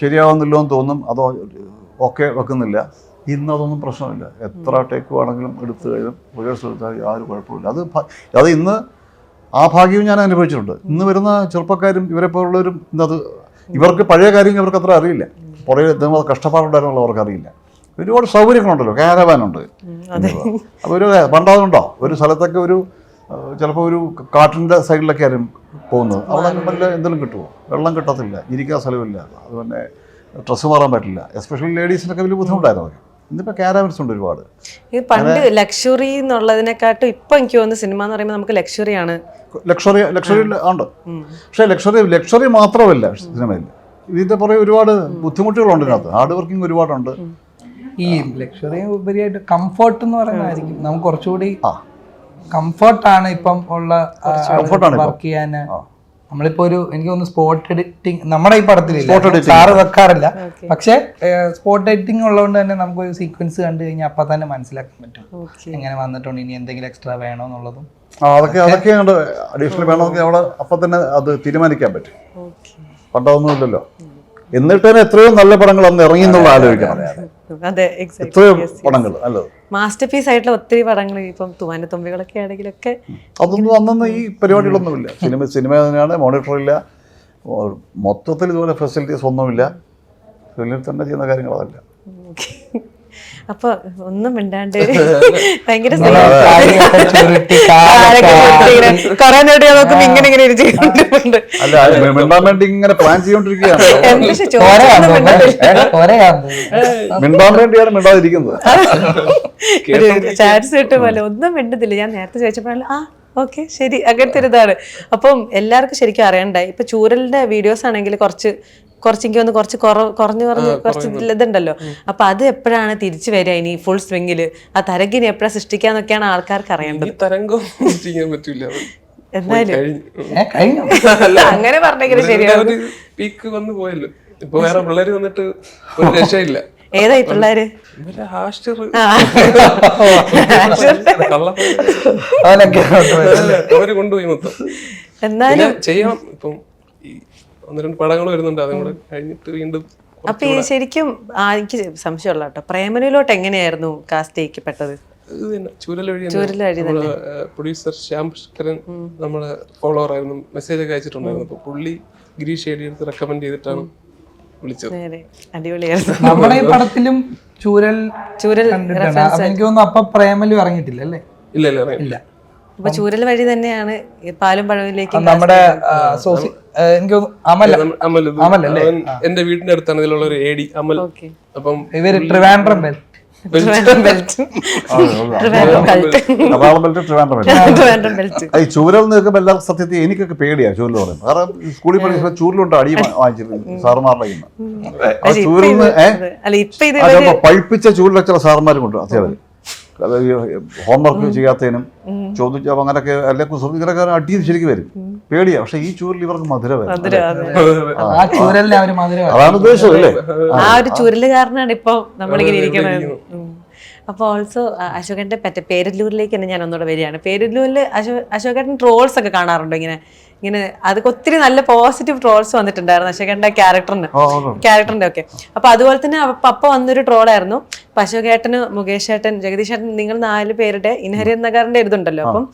ശരിയാവുന്നില്ലോ എന്ന് തോന്നും അതോ ഓക്കെ വെക്കുന്നില്ല. ഇന്ന് അതൊന്നും പ്രശ്നമില്ല. എത്ര ടേക്ക് വേണമെങ്കിലും എടുത്തു കഴിഞ്ഞാൽ റിഹേഴ്സൽ എടുത്താൽ യാതൊരു കുഴപ്പമില്ല അത് അത് ഇന്ന് ആ ഭാഗ്യവും ഞാൻ അനുഭവിച്ചിട്ടുണ്ട്. ഇന്ന് വരുന്ന ചെറുപ്പക്കാരും ഇവരെ പോലുള്ളവരും ഇന്നത് ഇവർക്ക് പഴയ കാര്യങ്ങൾ ഇവർക്ക് അത്ര അറിയില്ല. പുറകെ എത്തുമ്പോൾ കഷ്ടപ്പാടുണ്ടായിരുന്നുള്ള അവർക്ക് അറിയില്ല. ഒരുപാട് സൗകര്യങ്ങളുണ്ടല്ലോ. കാരവാനുണ്ട്. അപ്പോൾ ഒരു പണ്ടാതുണ്ടോ ഒരു സ്ഥലത്തൊക്കെ ഒരു ചിലപ്പോൾ ഒരു കാട്ടിന്റെ സൈഡിലൊക്കെ ആരും പോകുന്നത്. അവിടെ വല്ല എന്തെങ്കിലും കിട്ടുമോ വെള്ളം കിട്ടത്തില്ല. ഇരിക്കാൻ സ്ഥലമില്ല. അതുപോലെ ഡ്രസ്സ് മാറാൻ പറ്റില്ല. എസ്പെഷ്യലി ലേഡീസിനൊക്കെ വലിയ ബുദ്ധിമുട്ടായിരുന്നു ഇന്നിപ്പോൾ കാരവൻസ് ഉണ്ട് ഒരുപാട്. ഇത് പണ്ട് ലക്ഷറി എന്നുള്ളതിനെക്കാട്ടും ഇപ്പൊ എനിക്ക് തോന്നുന്നു സിനിമ എന്ന് പറയുമ്പോൾ നമുക്ക് ലക്ഷറിയാണ് ലക്ഷറി ലക്ഷറി ഉണ്ട്. പക്ഷേ ലക്ഷറി ലക്ഷറി മാത്രമല്ല സിനിമയിൽ. ഇതിന്റെ പുറകെ ഒരുപാട് ബുദ്ധിമുട്ടുകളുണ്ട് ഇതിനകത്ത്. ഹാർഡ് വർക്കിംഗ് ഒരുപാടുണ്ട്. ഈ ലക്ഷറി ഉപരിയായിട്ട് കംഫർട്ട് എന്ന് പറയുന്നതായിരിക്കും. നമുക്ക് കുറച്ചുകൂടി കംഫർട്ടാണ് ഇപ്പം ഉള്ള ആണ്. വർക്ക് ചെയ്യാൻ നമ്മളിപ്പോ ഒരു എനിക്ക് തോന്നുന്നു സ്പോട്ട് എഡിറ്റിംഗ് നമ്മുടെ ഈ പടത്തിലില്ല. സാറ് വെക്കാറില്ല. പക്ഷെ സ്പോട്ട് എഡിറ്റിംഗ് ഉള്ളതുകൊണ്ട് തന്നെ നമുക്ക് ഒരു സീക്വൻസ് കണ്ടു കഴിഞ്ഞാൽ അപ്പൊ തന്നെ മനസ്സിലാക്കാൻ പറ്റും. എങ്ങനെ വന്നിട്ടുണ്ട് ഇനി എന്തെങ്കിലും എക്സ്ട്രാ വേണോ എന്നുള്ളതും. ആ, അതൊക്കെ അതൊക്കെ അഡീഷണൽ വേണമെങ്കിൽ അവിടെ അപ്പൊ തന്നെ അത് തീരുമാനിക്കാൻ പറ്റും. ഓക്കെ പണ്ടതൊന്നുമില്ലല്ലോ എന്നിട്ട് തന്നെ എത്രയോ നല്ല പടങ്ങൾ അന്ന് ഇറങ്ങി എന്നുള്ള ആലോചിക്കണം. അതെ എത്രയോ പടങ്ങൾ നല്ലത് മാസ്റ്റർ പീസ് ആയിട്ടുള്ള ഒത്തിരി പടങ്ങൾ ഇപ്പം തുവാന തുമ്പികളൊക്കെ ആണെങ്കിലൊക്കെ അതൊന്നും അന്നൊന്നും ഈ പരിപാടികളൊന്നുമില്ല. സിനിമ സിനിമ തന്നെയാണ് മോണിറ്റർ ഇല്ല മൊത്തത്തിൽ ഇതുപോലെ ഫെസിലിറ്റീസ് ഒന്നുമില്ല. ഇതിൽ തന്നെ ചെയ്യുന്ന Okay. അപ്പൊ ഒന്നും മിണ്ടാണ്ട് ഭയങ്കര കൊറേ നേടി നോക്കുമ്പോ ഇങ്ങനെ ഇങ്ങനെ അത് മിണ്ടാൻ വേണ്ടി ഇങ്ങനെ പ്ലാൻ ചെയ്തോണ്ടിരിക്കുകയാണ്. മിണ്ടാൻ വേണ്ടിയാണ് മിണ്ടാതിരിക്കുന്നത്. ചാൻസ് കിട്ടും പോലെ ഒന്നും മിണ്ടത്തില്ല. ഞാൻ നേരത്തെ ചോദിച്ചപ്പോഴാണ് ആ ഓക്കെ ശരി. അങ്ങനത്തെ ഒരു ഇതാണ്. അപ്പം എല്ലാവർക്കും ശരിക്കും അറിയണ്ടായി. ഇപ്പൊ ചൂരലിന്റെ വീഡിയോസ് ആണെങ്കിൽ കുറച്ച് കുറച്ചെങ്കിൽ ഒന്ന് കുറച്ച് കുറഞ്ഞ് കുറഞ്ഞു കുറച്ച് ഇതുണ്ടല്ലോ. അപ്പൊ അത് എപ്പോഴാണ് തിരിച്ചു വരിക ഇനി ഫുൾ സ്വിംഗിൽ ആ തരംഗിനെ എപ്പോഴാണ് സൃഷ്ടിക്കാന്നൊക്കെയാണ് ആൾക്കാർക്ക് അറിയേണ്ടത്. തരംഗം പറ്റില്ല എന്നാലും അങ്ങനെ പറഞ്ഞെങ്കിൽ ശരിയാവും. പീക്ക് വന്നു പോയല്ലോ. ഇപ്പൊ വേറെ പിള്ളേര് വന്നിട്ട് ഒരു രക്ഷയില്ല. ഏതായി പിള്ളേര്? കൊണ്ടുപോയി. മൊത്തം. എന്നാലും ചെയ്യാം. ഇപ്പം ഒന്ന് രണ്ട് പടങ്ങൾ വരുന്നുണ്ട് അതും കൂടെ കഴിഞ്ഞിട്ട് വീണ്ടും അപ്പൊ ഈ ശരിക്കും ആ, എനിക്ക് സംശയമുള്ള കേട്ടോ പ്രേമനിലോട്ട് എങ്ങനെയായിരുന്നു കാസ്റ്റ് ചെയ്യിക്കപ്പെട്ടത്? ഇത് തന്നെ. പ്രൊഡ്യൂസർ ശ്യാം പുഷ്കരൻ നമ്മളെ ഫോളോവർ ആയിരുന്നു. മെസ്സേജ് ഒക്കെ അയച്ചിട്ടുണ്ടായിരുന്നു. അപ്പൊ പുള്ളി ഗിരീഷ് ഏടി എടുത്ത് റെക്കമെൻഡ് ചെയ്തിട്ടാണ് വിളിച്ചത്. നേരെ അടിപൊളിയായിരുന്നു. നമ്മുടെ ഈ പടത്തിലും ചൂരൽ ചൂരൽ കണ്ടിട്ടാണ് അപ്പൊ എനിക്ക് തോന്നുന്നു അപ്പൊ പ്രേമലും ഇറങ്ങിയിട്ടില്ല അല്ലേ? ഇല്ല ഇല്ല അപ്പൊ ചൂരൽ വഴി തന്നെയാണ് ഈ പാലും പഴവിലേക്ക് നമ്മുടെ ആ, സോസി എനിക്ക് അമൽ. അമല അമൽ അല്ലേ? എന്റെ വീടിന്റെ അടുത്താണ് ഇതിലുള്ള ഒരു ഏടി അമൽ. ഓക്കെ. അപ്പം ഇവർ ട്രിവാൻഡ്രം ബെൽ ട്രിവാൻഡ്രം ബെൽറ്റ് ചൂരൽ നിൽക്കുമ്പോൾ എല്ലാവർക്കും സത്യത്തിൽ എനിക്കൊക്കെ പേടിയാ ചൂരൽ പറയുന്നത് കാരണം സ്കൂളിൽ പഠിക്കുമ്പോൾ ചൂരിലുണ്ട്? അടി വാങ്ങിച്ചിരുന്നു. സാറുമാരുടെ കയ്യിൽ നിന്ന്. ചൂരിൽ പഴിപ്പിച്ച ചൂരിലെ ചില സാറന്മാരും കൊണ്ട് അത്യാവശ്യം. ഹോംവർക്ക് ചെയ്യാത്തതിനും ചോദിച്ചാൽ അങ്ങനൊക്കെ അങ്ങനെയൊക്കെ അല്ലെങ്കിൽ ഇങ്ങനൊക്കെ അടിയും ശരിക്കും വരും. പേടിയാ. പക്ഷെ ഈ ചൂരിൽ ഇവർക്ക് മധുര അതാണ് ഉദ്ദേശം അല്ലേ? ആ ഒരു ചൂരൽ കാരണമാണ് ഇപ്പൊ നമ്മളിങ്ങനെ ഇരിക്കുന്നത്. അപ്പോൾ അപ്പൊ ഓൾസോ അശോകന്റെ പറ്റ പേരല്ലൂരിലേക്ക് തന്നെ ഞാൻ ഒന്നുകൂടെ വരികയാണ്. പേരല്ലൂരിൽ അശോ അശോകേട്ടൻ ട്രോൾസ് ഒക്കെ കാണാറുണ്ടോ ഇങ്ങനെ? ഇങ്ങനെ അതൊക്കെ ഒത്തിരി നല്ല പോസിറ്റീവ് ട്രോൾസ് വന്നിട്ടുണ്ടായിരുന്നു അശോകന്റെ ക്യാരക്ടറിന്. ക്യാരക്ടറിന്റെ ഒക്കെ. അപ്പൊ അതുപോലെ തന്നെ അപ്പൊ വന്നൊരു ട്രോളായിരുന്നു അപ്പൊ അശോകേട്ടന് മുകേഷ് ഏട്ടൻ ജഗദീഷ് ഏട്ടൻ നിങ്ങൾ നാല് പേരുടെ ഇൻഹരിയൻ നഗറിന്റെ ഇതുണ്ടല്ലോ. അപ്പം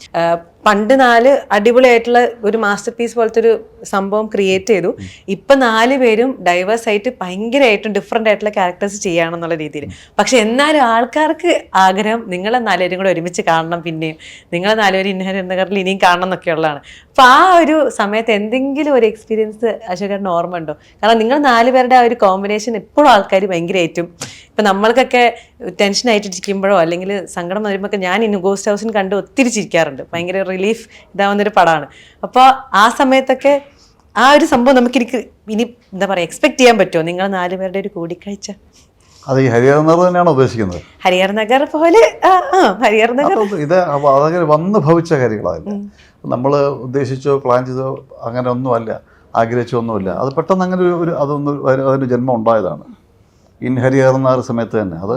പണ്ട് നാല് അടിപൊളിയായിട്ടുള്ള ഒരു മാസ്റ്റർ പീസ് പോലത്തെ ഒരു സംഭവം ക്രിയേറ്റ് ചെയ്തു. ഇപ്പൊ നാല് പേരും ഡൈവേഴ്സ് ആയിട്ട് ഭയങ്കരമായിട്ടും ഡിഫറെന്റ് ആയിട്ടുള്ള ക്യാരക്ടേഴ്സ് ചെയ്യാണെന്നുള്ള രീതിയിൽ. പക്ഷെ എന്നാലും ആൾക്കാർക്ക് ആഗ്രഹം നിങ്ങളെ നാലുപേരും കൂടെ ഒരുമിച്ച് കാണണം പിന്നെയും. നിങ്ങളെ നാലുപേരും ഇൻഹരിയർ നഗറിൽ ഇനിയും കാണണം എന്നൊക്കെ ഉള്ളതാണ്. അപ്പൊ ആ ഒരു സമയത്ത് എന്തെങ്കിലും ഒരു എക്സ്പീരിയൻസ് അശോകേട്ടന് ഓർമ്മ ഉണ്ടോ കാരണം നിങ്ങൾ നാലുപേരുടെ ആ ഒരു കോമ്പിനേഷൻ എപ്പോഴും ആൾക്കാർ ഭയങ്കരമായിട്ടും ഇപ്പൊ നമ്മൾക്കൊക്കെ ടെൻഷൻ ആയിട്ട് ഇരിക്കുമ്പോഴോ അല്ലെങ്കിൽ സങ്കടം വരുമ്പോൾ ഞാൻ ഇന്ന് ഗോസ്റ്റ് ഹൗസിൽ കണ്ട് ഒത്തിരി ചിരിക്കാറുണ്ട് ഭയങ്കര റിലീഫ് ഇതാവുന്നൊരു പടമാണ്. അപ്പോൾ ആ സമയത്തൊക്കെ ആ ഒരു സംഭവം നമുക്ക് എനിക്ക് ഇനി എന്താ പറയുക എക്സ്പെക്ട് ചെയ്യാൻ പറ്റുമോ? നിങ്ങൾ നാലുപേരുടെ ഒരു കൂടിക്കാഴ്ച. അത് ഈ നഗർ തന്നെയാണ് ഉദ്ദേശിക്കുന്നത്? ഹരിഹർ നഗർ പോലെ ഹരിഹർ നഗർ. ഇത് അതങ്ങനെ വന്ന് ഭവിച്ച കാര്യങ്ങളല്ല. നമ്മൾ ഉദ്ദേശിച്ചോ പ്ലാൻ ചെയ്തോ അങ്ങനെ ഒന്നുമല്ല ആഗ്രഹിച്ചോ ഒന്നുമില്ല. അത് പെട്ടെന്ന് അങ്ങനെ ഒരു- ഒരു അതൊന്ന് അതിന് ജന്മം ഉണ്ടായതാണ്. ഇൻ ആ ഒരു സമയത്ത് തന്നെ. അത്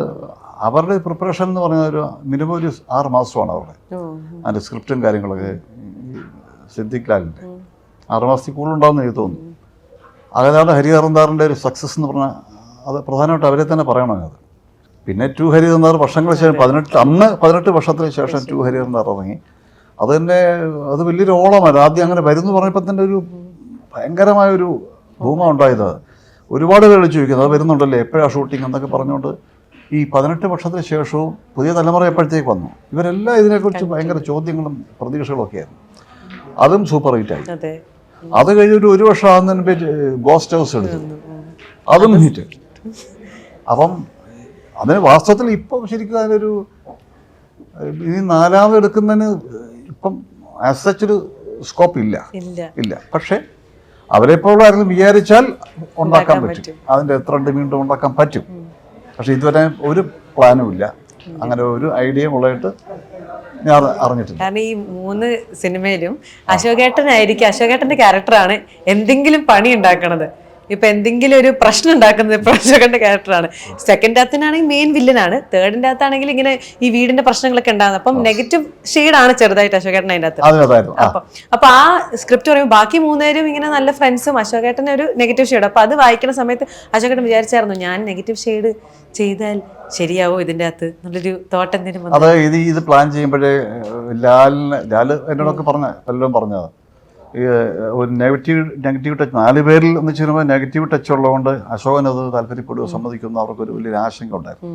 അവരുടെ പ്രിപ്പറേഷൻ എന്ന് പറഞ്ഞ ഒരു മിനിമം ഒരു ആറ് മാസമാണ് അവരുടെ. അതിന്റെ സ്ക്രിപ്റ്റും കാര്യങ്ങളൊക്കെ സിദ്ദിഖ് ലാലിന്റെ ആറ് മാസത്തിൽ കൂടുതലുണ്ടാവുമെന്ന് എനിക്ക് തോന്നുന്നു. അതാണ് ഹരിഹറന്താറിന്റെ ഒരു സക്സസ് എന്ന് പറഞ്ഞാൽ അത് പ്രധാനമായിട്ട് അവരെ തന്നെ പറയണം അത്. പിന്നെ ടു ഹരിഹരന്താർ വർഷങ്ങൾക്ക് ശേഷം പതിനെട്ട് അന്ന് പതിനെട്ട് വർഷത്തിന് ശേഷം ടു ഹരിഹരന്താർ ഇറങ്ങി. അത് തന്നെ അത് വലിയൊരു ഓളമായിരുന്നു ആദ്യം അങ്ങനെ വരുന്നു പറഞ്ഞപ്പോൾ തന്നെ ഒരു ഭയങ്കരമായ ഒരു ഭൂമ ഉണ്ടായത്. ഒരുപാട് പേര് ചോദിക്കുന്നത് അത് വരുന്നുണ്ടല്ലേ? എപ്പോഴാണ് ഷൂട്ടിംഗ് എന്നൊക്കെ പറഞ്ഞുകൊണ്ട് ഈ പതിനെട്ട് വർഷത്തിന് ശേഷവും പുതിയ തലമുറ എപ്പോഴത്തേക്ക് വന്നു? ഇവരെല്ലാം ഇതിനെക്കുറിച്ച് ഭയങ്കര ചോദ്യങ്ങളും പ്രതീക്ഷകളും ഒക്കെ ആയിരുന്നു അതും സൂപ്പർ ഹിറ്റായി അതെ. അത് കഴിഞ്ഞൊരു ഒരു വർഷം ആകുന്നതിന് പേര് ഗോസ്റ്റ് ഹൗസ് എടുത്തു. അതും ഹിറ്റ് അപ്പം അതിന് വാസ്തവത്തിൽ ഇപ്പം ശരിക്കും അതിനൊരു ഇനി നാലാമത് എടുക്കുന്നതിന് ഇപ്പം ആസ് സച്ച് ഒരു സ്കോപ്പ് ഇല്ല. ഇല്ല. പക്ഷേ അവരെപ്പോൾ ആരെങ്കിലും വിചാരിച്ചാൽ ഉണ്ടാക്കാൻ പറ്റും. അതിന്റെ എത്ര ഉണ്ട് വീണ്ടും ഉണ്ടാക്കാൻ പറ്റും. പക്ഷെ ഇതുവരെ ഒരു പ്ലാനും ഇല്ല. അങ്ങനെ ഒരു ഐഡിയ ഉള്ളതായിട്ട് ഞാൻ അറിഞ്ഞിട്ടില്ല. കാരണം ഈ മൂന്ന് സിനിമയിലും അശോകേട്ടനായിരിക്കും അശോകേട്ടന്റെ ക്യാരക്ടറാണ് എന്തെങ്കിലും പണി ഉണ്ടാക്കണത്. ഇപ്പൊ എന്തെങ്കിലും ഒരു പ്രശ്നം ഉണ്ടാക്കുന്നത് പ്രശ്നകന്റെ ക്യാരക്ടറാണ് സെക്കൻഡ് അകത്തിനാണെങ്കിൽ മെയിൻ വില്ലനാണ് തേർഡിന്റെ അകത്താണെങ്കിൽ ഇങ്ങനെ ഈ വീടിന്റെ പ്രശ്നങ്ങളൊക്കെ ഉണ്ടാകുന്നത്. അപ്പം നെഗറ്റീവ് ഷെയ്ഡാണ് ചെറുതായിട്ട് അശോകേട്ടൻ അതിന്റെ അകത്ത്. അപ്പൊ അപ്പൊ ആ സ്ക്രിപ്റ്റ് പറയുമ്പോൾ ബാക്കി മൂന്നുപേരും ഇങ്ങനെ നല്ല ഫ്രണ്ട്സും അശോകേട്ടൻ ഒരു നെഗറ്റീവ് ഷെയ്ഡ് അപ്പൊ അത് വായിക്കുന്ന സമയത്ത് അശോകേട്ടൻ വിചാരിച്ചായിരുന്നു ഞാൻ നെഗറ്റീവ് ഷെയ്ഡ് ചെയ്താൽ ശരിയാവോ ഇതിന്റെ അകത്ത്? നല്ലൊരു തോട്ടം എന്തെങ്കിലും അത് ഇത് ഇത് പ്ലാൻ ചെയ്യുമ്പോഴേ ലാലിന് ലാൽ എന്നോടൊക്കെ പറഞ്ഞ എല്ലാം പറഞ്ഞതാണ് ഒരു നെഗറ്റീവ് നെഗറ്റീവ് ടച്ച് നാല് പേരിൽ എന്ന് ചെയ്യുമ്പോൾ നെഗറ്റീവ് ടച്ച് ഉള്ളതുകൊണ്ട് അശോകൻ അത് താല്പര്യപ്പെടുക സമ്മതിക്കുന്നു അവർക്കൊരു വലിയൊരു ആശങ്ക ഉണ്ടായിരുന്നു.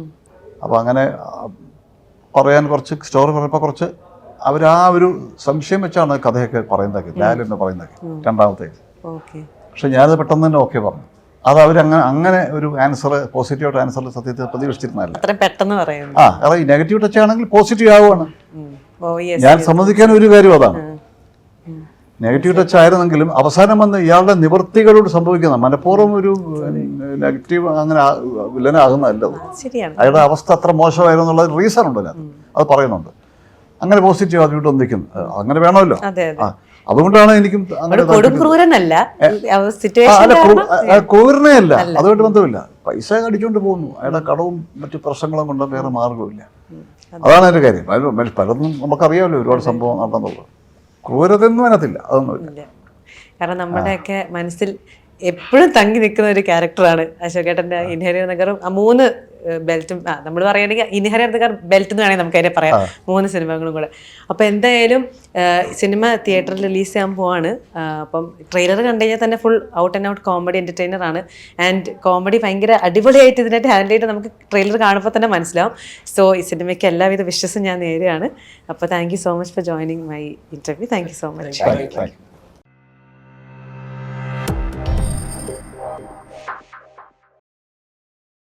അപ്പോൾ അങ്ങനെ പറയാൻ കുറച്ച് സ്റ്റോറി പറയുമ്പോൾ കുറച്ച് അവർ ആ ഒരു സംശയം വെച്ചാണ് കഥയൊക്കെ പറയുന്നതൊക്കെ ലാലെന്ന് പറയുന്നതൊക്കെ രണ്ടാമത്തെ. പക്ഷെ ഞാനത് പെട്ടെന്ന് തന്നെ ഓക്കെ പറഞ്ഞു. അത് അവരങ്ങനെ അങ്ങനെ ഒരു ആൻസർ പോസിറ്റീവായിട്ട് ആൻസർ സത്യത്തിൽ പ്രതീക്ഷിച്ചിരുന്നല്ല പെട്ടെന്ന് ആ അതായത് നെഗറ്റീവ് ടച്ച് ആണെങ്കിൽ പോസിറ്റീവ് ആവുകയാണ്. യെസ് ഞാൻ സമ്മതിക്കാൻ ഒരു കാര്യം അതാണ്. നെഗറ്റീവ് ടച്ച് ആയിരുന്നെങ്കിലും അവസാനം വന്ന് ഇയാളുടെ നിവൃത്തികളോട് സംഭവിക്കുന്ന മനഃപൂർവം ഒരു നെഗറ്റീവ് അങ്ങനെ വില്ലനാകുന്നതല്ലത് ശരിയാണ്. അയാളുടെ അവസ്ഥ അത്ര മോശമായിരുന്നുള്ള റീസൺ ഉണ്ട് അതിനകത്ത്. അത് പറയുന്നുണ്ട്. അങ്ങനെ പോസിറ്റീവ് അതിലോട്ട് നിൽക്കുന്നു. അങ്ങനെ വേണമല്ലോ. അതുകൊണ്ടാണ് എനിക്കും ക്രൂരനല്ല. അല്ല ക്രൂരനെ അല്ല. അതുമായിട്ട് ബന്ധമില്ല. പൈസ അടിച്ചുകൊണ്ട് പോകുന്നു. അയാളുടെ കടവും മറ്റു പ്രശ്നങ്ങളും കൊണ്ട് വേറെ മാർഗമില്ല അതാണ് അതിന്റെ കാര്യം. പലതും നമുക്കറിയാമല്ലോ ഒരുപാട് സംഭവം നടന്നുള്ളത് ക്രൂരതയൊന്നും അതിനകത്തില്ല അതൊന്നുമില്ല. കാരണം നമ്മുടെയൊക്കെ മനസ്സിൽ എപ്പോഴും തങ്ങി നിൽക്കുന്ന ഒരു ക്യാരക്ടറാണ് അശോകേട്ടന്റെ ഇൻഹരിയർ നഗറും. ആ മൂന്ന് ബെൽറ്റും ആ നമ്മൾ പറയുകയാണെങ്കിൽ ഇൻഹരിയർ നഗർ ബെൽറ്റ് എന്ന് വേണമെങ്കിൽ നമുക്ക് അതിനെ പറയാം മൂന്ന് സിനിമകളും കൂടെ. അപ്പോൾ എന്തായാലും സിനിമ തിയേറ്ററിൽ റിലീസ് ചെയ്യാൻ പോവാണ്. അപ്പം ട്രെയിലർ കണ്ടു കഴിഞ്ഞാൽ തന്നെ full out and out comedy entertainer ആണ്. ആൻഡ് കോമഡി ഭയങ്കര അടിപൊളിയായിട്ട് ഇതിനെ ഹാൻഡിൽ ചെയ്ത് നമുക്ക് ട്രെയിലർ കാണുമ്പോൾ തന്നെ മനസ്സിലാവും. സോ ഈ സിനിമയ്ക്ക് എല്ലാവിധ വിശ്വസും ഞാൻ നേരെയാണ് അപ്പോൾ thank you so much for joining my interview thank you so much thank you